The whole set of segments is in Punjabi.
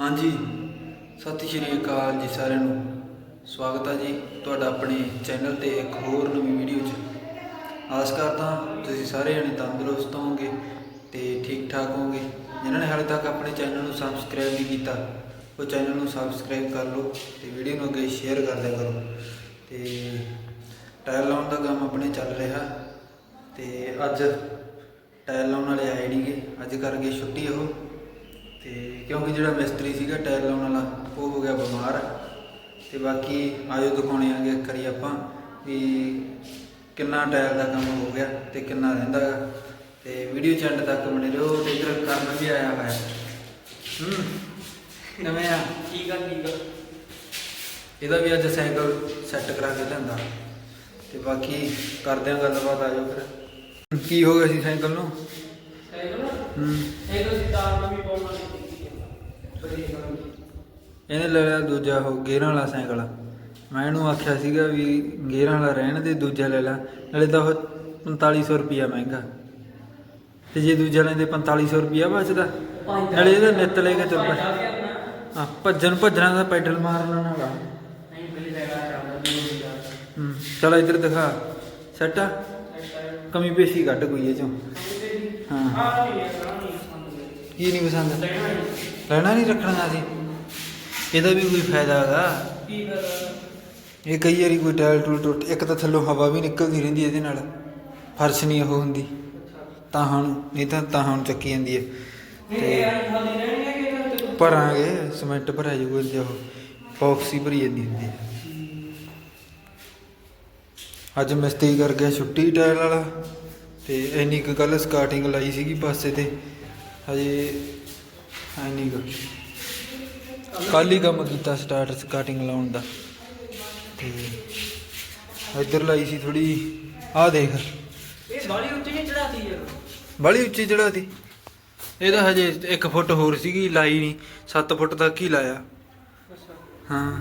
ਹਾਂਜੀ। ਸਤਿ ਸ਼੍ਰੀ ਅਕਾਲ ਜੀ ਸਾਰਿਆਂ ਨੂੰ। ਸਵਾਗਤ ਹੈ ਜੀ ਤੁਹਾਡਾ ਆਪਣੇ ਚੈਨਲ ਤੇ ਇੱਕ ਹੋਰ ਨਵੀਂ ਵੀਡੀਓ 'ਚ। ਆਸ ਕਰਦਾ ਤੁਸੀਂ ਸਾਰੇ ਜਣੇ ਤੰਦਰੁਸਤ ਹੋਵੋਗੇ ਤੇ ਠੀਕ ਠਾਕ ਹੋਵੋਗੇ। ਜਿਨ੍ਹਾਂ ਨੇ ਹਾਲੇ ਤੱਕ ਆਪਣੇ ਚੈਨਲ ਨੂੰ ਸਬਸਕ੍ਰਾਈਬ ਨਹੀਂ ਕੀਤਾ, ਉਹ ਚੈਨਲ ਨੂੰ ਸਬਸਕ੍ਰਾਈਬ ਕਰ ਲਓ ਤੇ ਵੀਡੀਓ ਨੂੰ ਅੱਗੇ ਸ਼ੇਅਰ ਕਰ ਦਿਆ ਕਰੋ। ਤੇ ਟਾਇਲ ਲਾਉਣ ਦਾ ਕੰਮ ਆਪਣੇ ਚੱਲ ਰਿਹਾ ਤੇ ਅੱਜ ਟਾਇਲ ਲਾਉਣ ਵਾਲੇ ਆਏ ਨਹੀਂਗੇ ਅੱਜ ਕਰਕੇ ਛੁੱਟੀ ਉਹ। ਤੇ ਕਿਉਂਕਿ ਜਿਹੜਾ ਮਿਸਤਰੀ ਸੀਗਾ ਟਾਇਲ ਲਾਉਣ ਵਾਲਾ ਉਹ ਹੋ ਗਿਆ ਬਿਮਾਰ। ਤੇ ਬਾਕੀ ਆਜੋ ਦਿਖਾਉਣੇ ਆਗੇ ਕਰੀ ਆਪਾਂ ਵੀ ਕਿੰਨਾ ਟਾਇਲ ਦਾ ਕੰਮ ਹੋ ਗਿਆ ਤੇ ਕਿੰਨਾ ਰਹਿੰਦਾ ਤੇ ਵੀਡੀਓ ਚ end ਤੱਕ ਬਣੇ ਰਹੋ ਤੇ ਇਧਰ ਕਰਨ ਵੀ ਆਇਆ ਹੋਇਆ। ਹੂੰ ਕਿਵੇਂ ਆ? ਠੀਕ ਆ ਠੀਕ ਆ। ਇਹਦਾ ਵੀ ਅੱਜ ਸਾਈਕਲ ਸੈੱਟ ਕਰਾ ਕੇ ਲਿਆਂਦਾ। ਤੇ ਬਾਕੀ ਕਰਦੇ ਆ ਗੱਲਬਾਤ ਆਜੋ ਫਿਰ। ਕੀ ਹੋ ਗਿਆ ਸੀ ਸਾਈਕਲ ਨੂੰ? ਸਾਈਕਲ ਹੂੰ। ਸਾਈਕਲ ਦੀ ਤਾਰ ਨਵੀਂ ਪਾਉਣ ਵਾਲੀ ਸੀ ਬੜੀ ਗੱਲ ਇਹਨੇ ਲੈ ਲਿਆ ਦੂਜਾ ਉਹ ਗੇਰਾਂ ਵਾਲਾ ਸਾਈਕਲ। ਮੈਂ ਇਹਨੂੰ ਆਖਿਆ ਸੀਗਾ ਵੀ ਗੇਅਰਾਂ ਵਾਲਾ ਰਹਿਣ ਦੇ, ਦੂਜਾ ਲੈ ਲੈ। ਨਾਲੇ ਤਾਂ ਉਹ 4500 ਰੁਪਿਆ ਮਹਿੰਗਾ। ਤੇ ਜੇ ਦੂਜਾ ਲੈਂਦੇ 4500 ਰੁਪਿਆ ਬਚਦਾ। ਨਾਲੇ ਇਹਦਾ ਨਿੱਤ ਲੈ ਕੇ ਤੁਰ ਪੈ ਆ ਭੱਜਣ ਭੱਜਣਾ ਦਾ ਪੈਡਲ ਮਾਰਨਾ ਨਾਲ ਆ। ਚਲ ਇੱਧਰ ਦਿਖਾ। ਸੈਟ ਆ? ਕਮੀ ਪੇਸ਼ੀ ਕੱਢ ਕੋਈ ਇਹ ਚੋਂ। ਹਾਂ। ਆ ਕੀ ਨਹੀਂ ਪਸੰਦ? ਲੈਣਾ ਨਹੀਂ ਰੱਖਣਾ ਸੀ। ਇਹਦਾ ਵੀ ਕੋਈ ਫਾਇਦਾ ਹੈਗਾ। ਕੀ ਇਹ ਕਈ ਵਾਰੀ ਕੋਈ ਟਾਇਲ ਟੂਲ ਟੁੱਟ ਇੱਕ ਤਾਂ ਥੱਲੋਂ ਹਵਾ ਵੀ ਨਿਕਲਦੀ ਰਹਿੰਦੀ ਇਹਦੇ ਨਾਲ। ਫਰਸ਼ ਨਹੀਂ ਉਹ ਹੁੰਦੀ। ਤਾਂ ਹੁਣ ਨਹੀਂ ਤਾਂ ਤਾਂ ਹੁਣ ਚੱਕੀ ਜਾਂਦੀ ਹੈ। ਤੇ ਭਰਾਂਗੇ ਸਿਮੈਂਟ ਭਰਿਆ ਜੂਗਾ ਇਹਦੇ ਉਹ। ਬਾਕਸ ਹੀ ਭਰੀ ਜਾਂਦੀ ਹੁੰਦੀ ਹੈ। ਅੱਜ ਮਿਸਤਰੀ ਕਰ ਗਿਆ ਛੁੱਟੀ ਟਾਇਲ ਵਾਲਾ। ਤੇ ਇੰਨੀ ਕੁ ਕੱਲ ਸਕਾਰਟਿੰਗ ਲਾਈ ਸੀਗੀ ਪਾਸੇ ਤੇ। ਹਜੇ ਇੰਨੀ ਕੁ ਕੱਲ ਹੀ ਕੰਮ ਕੀਤਾ ਸਟਾਰਟ ਸਕਾਰਟਿੰਗ ਲਾਉਣ ਦਾ। ਤੇ ਇੱਧਰ ਲਾਈ ਸੀ ਥੋੜੀ ਆਹ ਦੇਖ। ਇਹ ਬਾਲੀ ਉੱਤੇ ਨਹੀਂ ਚੜਾਤੀ ਯਾਰ ਬੜੀ ਉੱਚੀ ਚੜਾਤੀ ਇਹਦਾ ਹਜੇ 1 ਫੁੱਟ ਹੋਰ ਸੀਗੀ ਲਾਈ ਨਹੀਂ 7 ਫੁੱਟ ਤੱਕ ਹੀ ਲਾਇਆ। ਹਾਂ।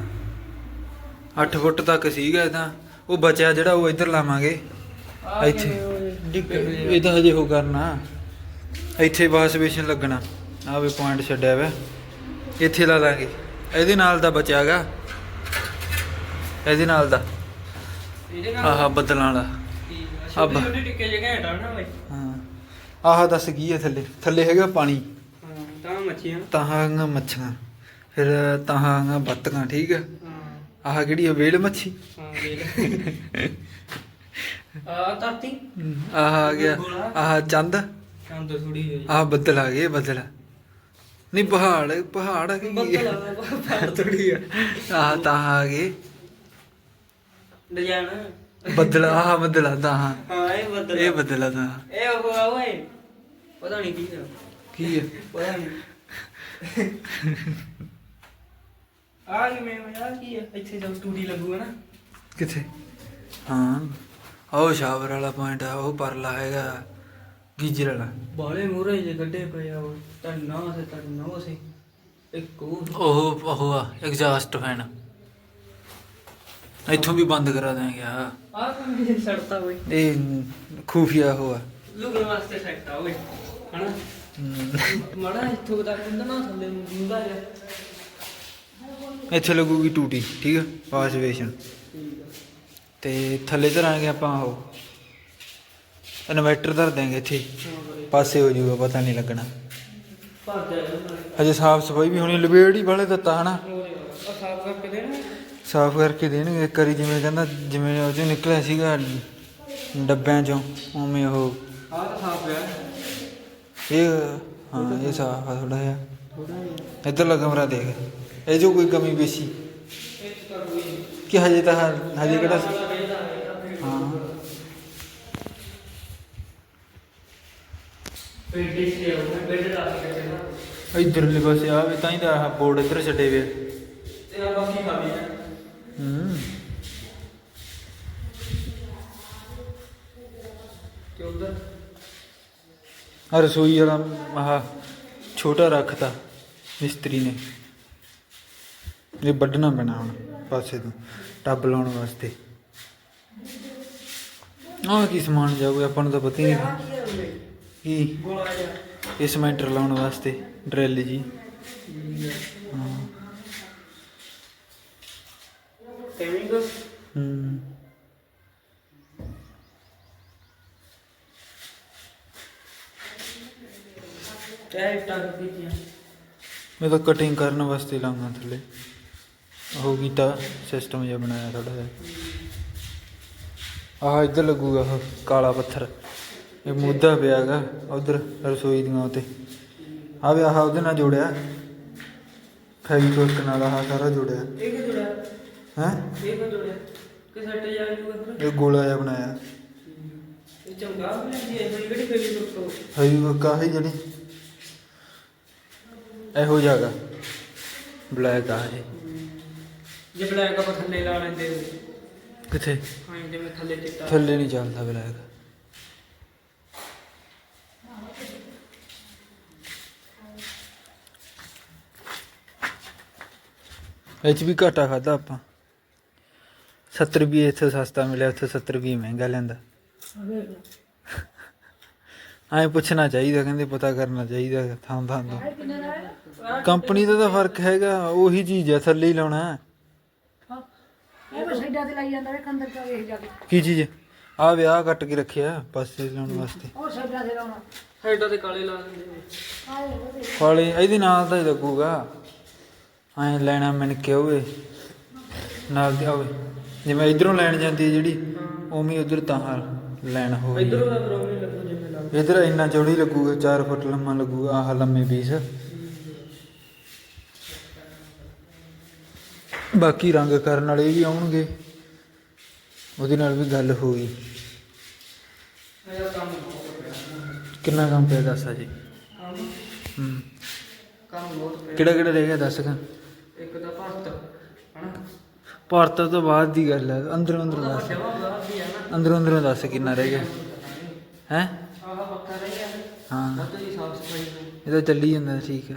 8 ਫੁੱਟ ਤੱਕ ਸੀਗਾ ਇਹ ਤਾਂ। ਉਹ ਬਚਿਆ ਜਿਹੜਾ ਉਹ ਇੱਧਰ ਲਾਵਾਂਗੇ। ਆ ਇੱਥੇ। ਇਹ ਤਾਂ ਹਜੇ ਉਹ ਕਰਨਾ। ਇੱਥੇ ਵਾਸ਼ ਬੇਸ਼ਨ ਲੱਗਣਾ। ਆਹ ਵੀ ਪੁਆਇੰਟ ਛੱਡਿਆ ਵਾ। ਇੱਥੇ ਲਾ ਲਾਂਗੇ। ਇਹਦੇ ਨਾਲ ਦਾ ਬਚਿਆਗਾ। ਇਹਦੇ ਨਾਲ ਦਾ। ਆਹ ਬੱਦਲਾਂ ਵਾਲਾ। ਆ। ਅੱਬ। ਟਿੱਕੇ ਜਗ੍ਹਾ ਹਟਾ ਨਾ ਬਈ। ਹਾਂ। ਆਹ ਦੱਸ ਕੀ ਹੈ ਥੱਲੇ? ਥੱਲੇ ਹੈਗਾ ਪਾਣੀ। ਹਾਂ ਤਾਂ ਮੱਛੀਆਂ। ਫਿਰ ਤਾਹਾਂ ਬੱਤਕਾਂ ਠੀਕ ਹੈ ਹਾਂ। ਆਹ ਕਿਹੜੀ ਆ? ਵੇਲ ਮੱਛੀ? ਹਾਂ ਆ ਆਹ ਆ ਗਿਆ। ਆਹ ਚੰਦ। ਚੰਦ ਥੋੜੀ ਆਹ ਬੱਦਲ ਆ ਗਏ ਬੱਦਲ। ਨਹੀਂ ਪਹਾੜ ਪਹਾੜ ਆ ਕੀ ਬੱਦਲ ਪਾੜ ਥੋੜੀ ਆ। ਆਹ ਤਾਂ ਆ ਗਏ। ਡਿਜ਼ਾਈਨ। ਬੱਦਲ ਆਹ ਬੱਦਲ ਆ ਤਾਂ ਹਾਂ ਇਹ ਬੱਦਲ ਇਹ ਬੱਦਲ ਆ ਤਾਂ ਇਹ ਉਹ ਆ ਓਏ। ਪਤਾ ਨਹੀਂ ਕੀ ਆ। ਕੀ ਹੈ ਪਤਾ ਨਹੀਂ। ਆ ਕੀ ਮੈਂ ਆ ਕੀ ਆ? ਇੱਥੇ ਜਦ ਟੂਟੀ ਲੱਗੂਗਾ ਨਾ। ਕਿੱਥੇ? ਹਾਂ। ਉਹ ਸ਼ਾਵਰ ਵਾਲਾ ਪੁਆਇੰਟ ਆ ਉਹ ਪਰਲਾ ਹੈਗਾ। ਗੀਜਰ ਵਾਲਾ। ਬਾਲੇ ਮੂਰੇ ਜੇ ਗੱਡੇ ਪਏ ਆ ਉਹ ਤਾਂ ਨਾ ਸੇ ਤਾਂ ਨਾ ਸੇ। ਇੱਕ ਉਹ ਉਹ ਉਹ ਆ ਐਗਜ਼ਾਸਟ ਫੈਨ ਇੱਥੋਂ ਵੀ ਬੰਦ ਕਰਾ ਦਾਂਗੇ ਆ। ਆ ਕੰਮ ਸੜਤਾ ਓਏ ਇਹ ਖੂਫੀਆ ਉਹ ਆ। ਲੁਕਣ ਵਾਸਤੇ ਆ ਓਏ ਹਮ, ਮਾੜਾ ਇੱਥੋਂ ਤੱਕ ਨਾ ਥੱਲੇ ਨੂੰ ਜਾ ਇੱਥੇ ਲੱਗੂਗੀ ਟੂਟੀ ਠੀਕ ਆ? ਵਾਸ਼ ਆ। ਤੇ ਥੱਲੇ ਧਰਾਂਗੇ ਆਪਾਂ ਉਹ। ਇਨਵਰਟਰ ਧਰ ਦਾਂਗੇ ਇੱਥੇ। ਪਾਸੇ ਹੋ ਜਾਊਗਾ, ਪਤਾ ਨਹੀਂ ਲੱਗਣਾ। ਹਜੇ ਸਾਫ਼ ਸਫ਼ਾਈ ਵੀ ਹੋਣੀ ਲਵੇੜ ਹੀ ਵਾਲੇ ਦਿੱਤਾ ਹਨਾ। ਸਾਫ਼ ਕਰਕੇ ਦੇਣਾ ਸਾਫ਼ ਕਰਕੇ ਦੇਣਗੇ, ਇੱਕ ਵਾਰੀ ਜਿਵੇਂ ਕਹਿੰਦਾ, ਜਿਵੇਂ ਉਹ ਚੋਂ ਨਿਕਲਿਆ ਸੀਗਾ, ਡੱਬਿਆਂ ਚੋਂ, ਉਵੇਂ ਉਹ। ਆ ਤਾਂ ਸਾਫ਼ ਪਿਆ ਇਹ, ਹਾਂ, ਇਹ ਸਾਫ਼ ਆ ਥੋੜਾ ਜਿਹਾ। ਥੋੜਾ ਜਿਹਾ ਇੱਧਰਲਾ ਕਮਰਾ ਦੇਖ। ਇਹ ਜੋ ਕੋਈ ਕਮੀ ਬੇਸੀ? ਕਿ ਹਜੇ ਤਾਂ ਹਜੇ ਕਿਹੜਾ ਸੀ ਹਾਂ ਪੇਟੀ ਸੇ ਉਹ ਬੈੱਡ ਲਾ ਕੇ ਦੇਣਾ ਇਧਰਲੇ ਪਾਸੇ ਆ ਵੀ ਤਾਂ ਹੀ ਤਾਂ ਆਹ ਬੋਰਡ ਇੱਧਰ ਛੱਡੇ ਵੇ ਤੇ ਆ ਬਾਕੀ ਖਾਲੀ ਹੈ ਹੂੰ। ਤੇ ਉਧਰ? ਆ ਰਸੋਈ ਵਾਲਾ ਆਹ ਛੋਟਾ ਰੱਖਤਾ ਮਿਸਤਰੀ ਨੇ। ਇਹ ਵੱਢਣਾ ਪੈਣਾ ਹੁਣ ਪਾਸੇ ਤੋਂ ਟੱਬ ਲਾਉਣ ਵਾਸਤੇ। ਆਹ ਕੀ ਸਮਾਨ ਜਾਊਗਾ ਆਪਾਂ ਨੂੰ ਤਾਂ ਪਤਾ ਹੀ ਨਹੀਂ। ਕੀ ਗੋਲਾ ਜਿਹਾ ਇਹ ਸਮੈਂਟਰ ਲਾਉਣ ਵਾਸਤੇ ਡਰਿੱਲ ਜੀ। ਹਾਂ। ਟਾਈਮਿੰਗ ਹੂੰ। ਚਾਹੇ ਟੱਕ ਪੀਤੀਆਂ ਮੈਂ ਤਾਂ ਕਟਿੰਗ ਕਰਨ ਵਾਸਤੇ ਲਾਉਂਗਾ ਥੱਲੇ। ਉਹ ਕੀਤਾ ਸਿਸਟਮ ਜਿਹਾ ਬਣਾਇਆ ਥੋੜਾ ਜਿਹਾ। ਆਹ ਇੱਧਰ ਲੱਗੂਗਾ ਉਹ ਕਾਲਾ ਪੱਥਰ। ਇਹ ਮੁੱਦਾ ਪਿਆਗਾ ਉਧਰ ਰਸੋਈ ਦੀਆਂ ਉਤੇ। ਆ ਵੀ ਆਹ ਉਹਦੇ ਨਾਲ ਜੋੜਿਆ। ਫੈਵਿਕਵਿਕ ਨਾਲ ਆਹ ਸਾਰਾ ਜੋੜਿਆ। ਇਹ ਕਿ ਜੁੜਿਆ? ਹੈ? ਇਹ ਕਿ ਜੁੜਿਆ? ਕਿ ਸੱਟ ਜਾ ਜੂਗਾ ਫਿਰ ਇਹ ਗੋਲਾ ਜਿਹਾ ਬਣਾਇਆ। ਇਹ ਚੰਗਾ ਬਣਾਈ ਹੈ ਤੋਂ ਫੈਵਿਕਵਿਕ ਜਿਹੜੀ। ਇਹੋ ਜਿਹਾਗਾ ਬਲੈਕ ਆ ਇਹ। ਜੇ ਬਲੈਕ ਆਪਾਂ ਥੱਲੇ ਲਾ ਲੈਂਦੇ। ਕਿੱਥੇ? ਹਾਂ ਜਿਵੇਂ ਥੱਲੇ ਚਿੱਟਾ। ਥੱਲੇ ਨਹੀਂ ਚੱਲਦਾ ਬਲੈਕ। ਇਹ 'ਚ ਵੀ ਘਾਟਾ ਖਾਦਾ ਆਪਾਂ। 70 ਰੁਪਏ ਇੱਥੇ ਸਸਤਾ ਮਿਲਿਆ ਉੱਥੇ 70 ਰੁਪਏ ਮਹਿੰਗਾ ਲੈਂਦਾ ਐਂ ਪੁੱਛਣਾ ਚਾਹੀਦਾ ਕਹਿੰਦੇ ਪਤਾ ਕਰਨਾ ਚਾਹੀਦਾ ਥਾਂ ਥਾਂ ਤੋਂ। ਕੰਪਨੀ ਦਾ ਤਾਂ ਫ਼ਰਕ ਹੈਗਾ ਉਹੀ ਚੀਜ਼ ਹੈ ਥੱਲੇ ਹੀ ਲਾਉਣਾ। ਹੈ। ਇਹ ਬਸ ਸਾਈਡਾਂ ਤੇ ਲਾਈ ਜਾਂਦਾ ਵੇ ਅੰਦਰ ਚਾ ਵੇਖ ਜਾ ਕੇ ਕੀ ਚੀਜ਼? ਆ ਵਿਆਹ ਕੱਟ ਕੇ ਰੱਖਿਆ ਪਾਸੇ ਲਾਉਣ ਵਾਸਤੇ। ਉਹ ਸਾਈਡਾਂ ਤੇ ਲਾਉਣਾ। ਸਾਈਡਾਂ ਤੇ ਕਾਲੇ ਲਾ ਦਿੰਦੇ ਫਾਲੇ ਇਹਦੇ ਨਾਲ ਤਾਂ ਹੀ ਲੱਗੂਗਾ। ਐਂ ਲੈਣਾ ਮਿਣ ਕੇ ਹੋਵੇ ਨਾਲ ਦੀ ਹੋਵੇ ਜਿਵੇਂ ਇਧਰੋਂ ਲੈਣ ਜਾਂਦੀ ਹੈ ਜਿਹੜੀ ਉਵੇਂ ਉਧਰ ਤਾਂ ਲੈਣ ਹੋਵੇ ਇਧਰੋਂ ਦਾ ਪ੍ਰੋਬਲਮ ਲੱਗੂ ਜਿਵੇਂ ਲੱਗ। ਇਧਰ ਇੰਨਾ ਚੌੜੀ ਲੱਗੂਗਾ 4 ਫੁੱਟ ਲੰਮਾ ਲੱਗੂਗਾ ਆਹ ਲੰਮੇ ਪੀਸ ਬਾਕੀ ਰੰਗ ਕਰਨ ਵਾਲੇ ਵੀ ਆਉਣਗੇ ਉਹਦੇ ਨਾਲ ਵੀ ਗੱਲ ਬਹੁਤ ਪਿਆ। ਕਿੰਨਾ ਕੰਮ ਪਿਆ ਦੱਸ ਜੀ ਹੂੰ। ਕੰਮ ਬਹੁਤ ਪਿਆ। ਕਿਹੜਾ ਕਿਹੜਾ ਰਹਿ ਗਿਆ ਦੱਸ ਕਾ? ਭਾਰਤ ਤੋਂ ਬਾਅਦ ਦੀ ਗੱਲ ਹੈ। ਅੰਦਰੋਂ ਅੰਦਰੋਂ ਦੱਸ। ਅੰਦਰੋਂ ਅੰਦਰੋਂ ਦੱਸ ਕਿੰਨਾ ਰਹਿ ਗਿਆ। ਹੈ? ਆਹ ਪੱਕਾ ਰਹਿ ਗਿਆ ਹਾਂ। ਸਾਫ਼ ਸਫ਼ਾਈ ਇਹ ਤਾਂ ਚੱਲੀ ਜਾਂਦਾ ਠੀਕ ਆ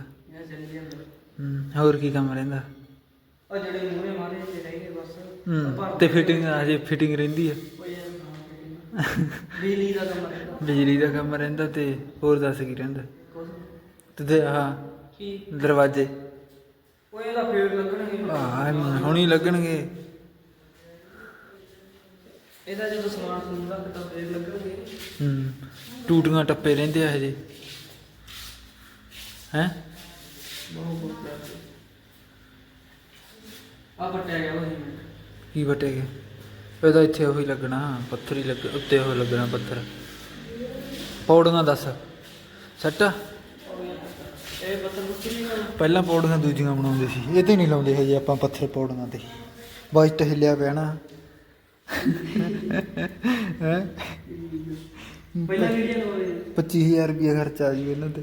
ਹੂੰ ਹੋਰ ਕੀ ਕੰਮ ਰਹਿੰਦਾ? ਉਹ ਜਿਹੜੇ ਮੂਹਰੇ ਮਾਰੇ ਜੇ ਰਹਿ ਗਏ ਬਸ ਤੇ ਫਿਟਿੰਗ ਹਜੇ ਫਿਟਿੰਗ ਰਹਿੰਦੀ ਆ ਹਾਂ। ਬਿਜਲੀ ਦਾ ਕੰਮ ਰਹਿੰਦਾ ਬਿਜਲੀ ਦਾ ਕੰਮ ਰਹਿੰਦਾ ਤੇ ਹੋਰ ਦੱਸ ਕੀ ਰਹਿੰਦਾ? ਤੇ ਤੇ ਆਹ ਕੀ? ਦਰਵਾਜ਼ੇ। ਉਹ ਇਹਦਾ ਫੇਰ ਲੱਗਣਗੇ ਆਹ ਹੁਣੀ ਲੱਗਣਗੇ। ਇਹਦਾ ਜਦੋਂ ਸਮਾਨ ਸਮੂਨ ਰੱਖਦਾ ਫੇਰ ਲੱਗਣਗੇ। ਹੂੰ ਟੂਟੀਆਂ ਟੱਪੇ ਰਹਿੰਦੇ ਆ ਹਜੇ। ਹੈ? ਆ ਗਿਆ ਉਹ ਜਿਵੇਂ ਕੀ ਬਟੇਗੇ ਇਹਦਾ ਇੱਥੇ ਉਹੀ ਲੱਗਣਾ ਪੱਥਰ ਹੀ ਲੱਗ ਉੱਤੇ ਉਹ ਲੱਗਣਾ ਪੱਥਰ। ਪੌੜੀਆਂ ਦੱਸ। ਸੱਟ? ਇਹ ਪਤਾ ਮੁੱਕੀ ਨਹੀਂ ਗੱਲ ਪਹਿਲਾਂ ਪੌੜੀਆਂ ਦੂਜੀਆਂ ਬਣਾਉਂਦੇ ਸੀ। ਇਹ ਤੇ ਨਹੀਂ ਲਾਉਂਦੇ ਹਜੇ ਆਪਾਂ ਪੱਥਰ ਪੌੜੀਆਂ ਤੇ। ਬਜਟ ਹਿੱਲਿਆ ਪਿਆ ਨਾ ਹੈ? ਪਹਿਲਾਂ ਵੀਡੀਓ ਲਾਉਂਦੇ 25000 ਰੁਪਏ ਖਰਚਾ ਆ ਜੂ ਇਹਨਾਂ ਤੇ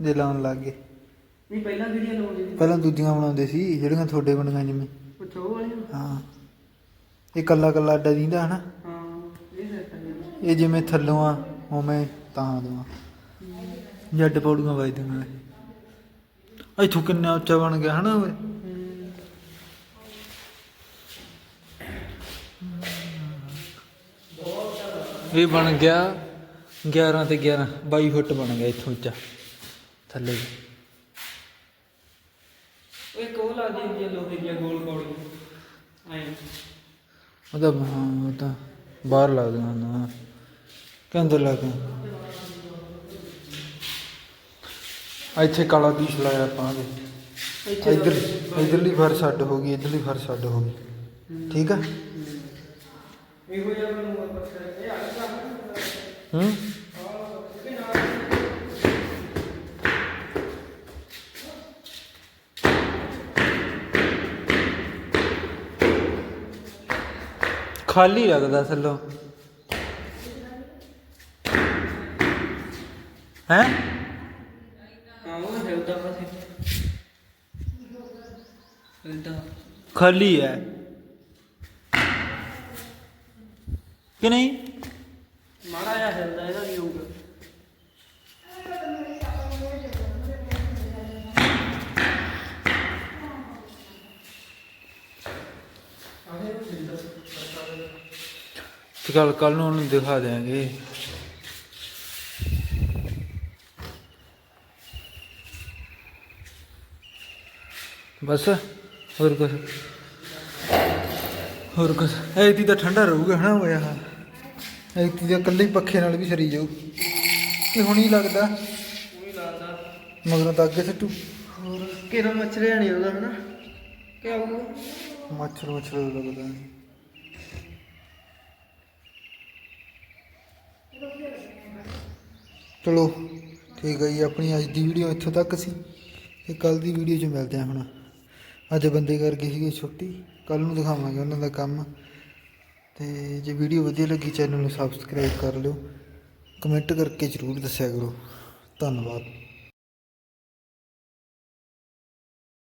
ਜੇ ਲਾਉਣ ਲੱਗ ਗਏ। ਨਹੀਂ ਪਹਿਲਾਂ ਵੀਡੀਓ ਲਾਉਂਦੇ ਪਹਿਲਾਂ ਦੂਜੀਆਂ ਬਣਾਉਂਦੇ ਸੀ ਜਿਹੜੀਆਂ ਤੁਹਾਡੇ ਬਣੀਆਂ ਜਿਵੇਂ। ਪੁੱਛੋ ਉਹ ਵਾਲੀ ਹਾਂ। ਇਹ ਕੱਲਾ ਕੱਲਾ ਅੱਡਾ ਦਿੰਦਾ ਹਨਾ? ਹਾਂ ਇਹ ਸੈਟ ਹੈ ਇਹ ਜਿਵੇਂ ਥੱਲੋਂ ਆ ਉਵੇਂ ਤਾਂ ਦੂਆ ਜੱਡ ਪੌੜੀਆਂ ਵੱਜਦੀਆਂ ਇਹ ਇੱਥੋਂ ਕਿੰਨਾ ਉੱਚਾ ਬਣ ਗਿਆ ਹਨਾ ਓਏ? ਇਹ ਬਣ ਗਿਆ 11 ਤੇ 11 22 ਫੁੱਟ ਬਣ ਗਿਆ ਇੱਥੋਂ ਉੱਚਾ ਥੱਲੇ। ਉਹ ਇੱਕ ਉਹ ਲਾ ਦੀ ਹੁੰਦੀ ਹੈ ਲੋਹੇ ਦੀਆਂ ਗੋਲ ਕੌੜੀਆਂ। ਐਂ। ਉਹਦਾ ਹਾਂ, ਉਹ ਤਾਂ ਬਾਹਰ ਲੱਗਦਾ ਹੁੰਦਾ ਕਿ ਅੰਦਰ ਲੱਗਦਾ ਇੱਥੇ ਕਾਲਾ ਪੀਸ ਲਾਇਆ ਆਪਾਂ ਇਹਦੇ ਇੱਧਰ ਇੱਧਰਲੀ ਫਰਸ਼ ਅੱਡ ਹੋ ਗਈ ਇੱਧਰਲੀ ਫਰਸ਼ ਅੱਡ ਹੋ ਗਈ। ਠੀਕ ਆ? ਇਹੋ ਜਿਹਾ ਇਹ ਹੂੰ? ਖਾਲੀ ਲੱਗਦਾ ਥੱਲੋਂ। ਹੈ? ਖਾਲੀ ਹੈ। ਕਿ ਨਹੀਂ? ਮਾੜਾ ਜਿਹਾ ਹਿਲਦਾ ਇਹਦਾ ਵੀ ਹੋਊਗਾ। ਕੱਲ ਕੱਲ ਨੂੰ ਉਹਨੂੰ ਦਿਖਾ ਦਿਆਂਗੇ। ਬਸ ਹੋਰ ਕੁਛ? ਹੋਰ ਕੁਛ? ਐਤੀ ਤਾਂ ਠੰਡਾ ਰਹੂਗਾ ਹਨਾ ਹੋਇਆ ਹਾਂ ਐਤੀ ਤਾਂ ਇਕੱਲੇ ਪੱਖੇ ਨਾਲ ਵੀ ਸਰੀ ਜਾਊ। ਕਿ ਹੁਣ ਹੀ ਲੱਗਦਾ। ਉਹੀ ਲੱਗਦਾ ਮਗਰੋਂ ਤਾਂ ਅੱਗੇ ਸੱਟੂ। ਹੋਰ ਕਿਹੜਾ ਮੱਛਰਿਆ ਨਹੀਂ ਉਹਦਾ ਹਨਾ ਕਿ ਆਊਗਾ ਮੱਛਰ ਮੱਛਰ ਲੱਗਦਾ। ਨੀ। ਚਲੋ ਠੀਕ ਹੈ ਜੀ ਆਪਣੀ ਅੱਜ ਦੀ ਵੀਡੀਓ ਇੱਥੋਂ ਤੱਕ ਸੀ। ਤੇ ਕੱਲ ਦੀ ਵੀਡੀਓ 'ਚ ਮਿਲਦੇ ਹਾਂ ਹੁਣ। ਅੱਜ ਬੰਦੇ ਕਰ ਗਏ ਸੀਗੇ ਛੁੱਟੀ ਕੱਲ ਨੂੰ ਦਿਖਾਵਾਂਗੇ ਉਹਨਾਂ ਦਾ ਕੰਮ। ਤੇ ਜੇ ਵੀਡੀਓ ਵਧੀਆ ਲੱਗੀ ਚੈਨਲ ਨੂੰ ਸਬਸਕ੍ਰਾਈਬ ਕਰ ਲਿਓ। ਕਮੈਂਟ ਕਰਕੇ ਜ਼ਰੂਰ ਦੱਸਿਆ ਕਰੋ। ਧੰਨਵਾਦ।